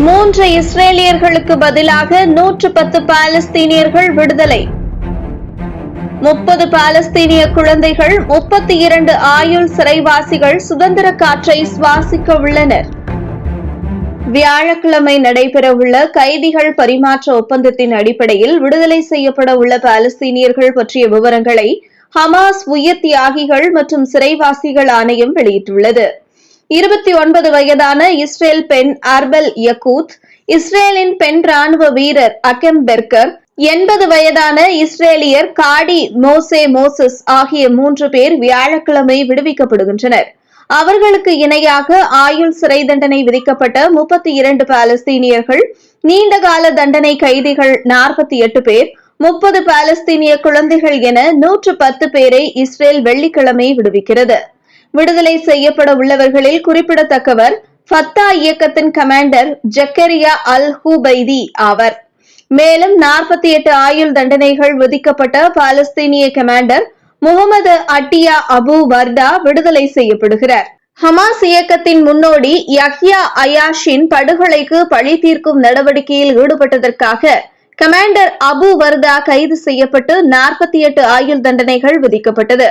மூன்று இஸ்ரேலியர்களுக்கு பதிலாக நூற்று பத்து பாலஸ்தீனியர்கள் விடுதலை. முப்பது பாலஸ்தீனிய குழந்தைகள் முப்பத்தி இரண்டு ஆயுள் சிறைவாசிகள் சுதந்திர காற்றை சுவாசிக்க உள்ளனர் வியாழக்கிழமை நடைபெறவுள்ள கைதிகள் பரிமாற்ற ஒப்பந்தத்தின் அடிப்படையில் விடுதலை செய்யப்பட உள்ள பாலஸ்தீனியர்கள் பற்றிய விவரங்களை ஹமாஸ் உயிர் தியாகிகள் மற்றும் சிறைவாசிகள் ஆணையம் வெளியிட்டுள்ளது. இருபத்தி ஒன்பது வயதான இஸ்ரேல் பெண் அர்பல் யகூத் இஸ்ரேலின் பெண் ராணுவ வீரர் அகெம் பெர்கர் எண்பது வயதான இஸ்ரேலியர் காடி மோசே மோசஸ் ஆகிய மூன்று பேர் வியாழக்கிழமை விடுவிக்கப்படுகின்றனர். அவர்களுக்கு இணையாக ஆயுள் சிறை தண்டனை விதிக்கப்பட்ட முப்பத்தி இரண்டு பாலஸ்தீனியர்கள் நீண்டகால தண்டனை கைதிகள் நாற்பத்தி எட்டு பேர் முப்பது பாலஸ்தீனிய குழந்தைகள் என நூற்று பத்து பேரை இஸ்ரேல் வெள்ளிக்கிழமை விடுவிக்கிறது. விடுதலை செய்யப்பட உள்ளவர்களில் குறிப்பிடத்தக்கவர் ஃபத்தா இயக்கத்தின் கமாண்டர் ஜக்கரியா அல் ஹூபைதி ஆவர். மேலும் நாற்பத்தி எட்டு ஆயுள் தண்டனைகள் விதிக்கப்பட்ட பாலஸ்தீனிய commander Mohammed Attia Abu Warda விடுதலை செய்யப்படுகிறார். ஹமாஸ் இயக்கத்தின் முன்னோடி யஹ்யா அயாஷின் படுகொலைக்கு பழி தீர்க்கும் நடவடிக்கையில் ஈடுபட்டதற்காக கமாண்டர் அபு வர்தா கைது செய்யப்பட்டு நாற்பத்தி எட்டு ஆயுள் தண்டனைகள் விதிக்கப்பட்டது.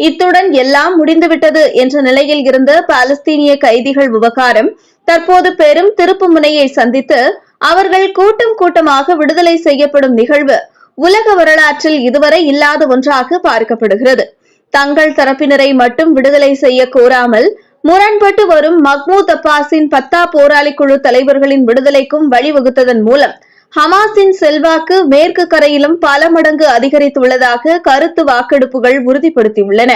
இத்துடன் எல்லாம் முடிந்துவிட்டது என்ற நிலையில் இருந்த பாலஸ்தீனிய கைதிகள் விவகாரம் தற்போது பெரும் திருப்பு முனையை சந்தித்து அவர்கள் கூட்டம் கூட்டமாக விடுதலை செய்யப்படும் நிகழ்வு உலக வரலாற்றில் இதுவரை இல்லாத ஒன்றாக பார்க்கப்படுகிறது. தங்கள் தரப்பினரை மட்டும் விடுதலை செய்ய கோராமல் முரண்பட்டு வரும் மக்மூத் அப்பாஸின் பத்தா போராளி குழு தலைவர்களின் விடுதலைக்கும் வழிவகுத்ததன் மூலம் ஹமாஸின் செல்வாக்கு மேற்கு கரையிலும் பல மடங்கு அதிகரித்துள்ளதாக கருத்து வாக்கெடுப்புகள் உறுதிப்படுத்தியுள்ளன.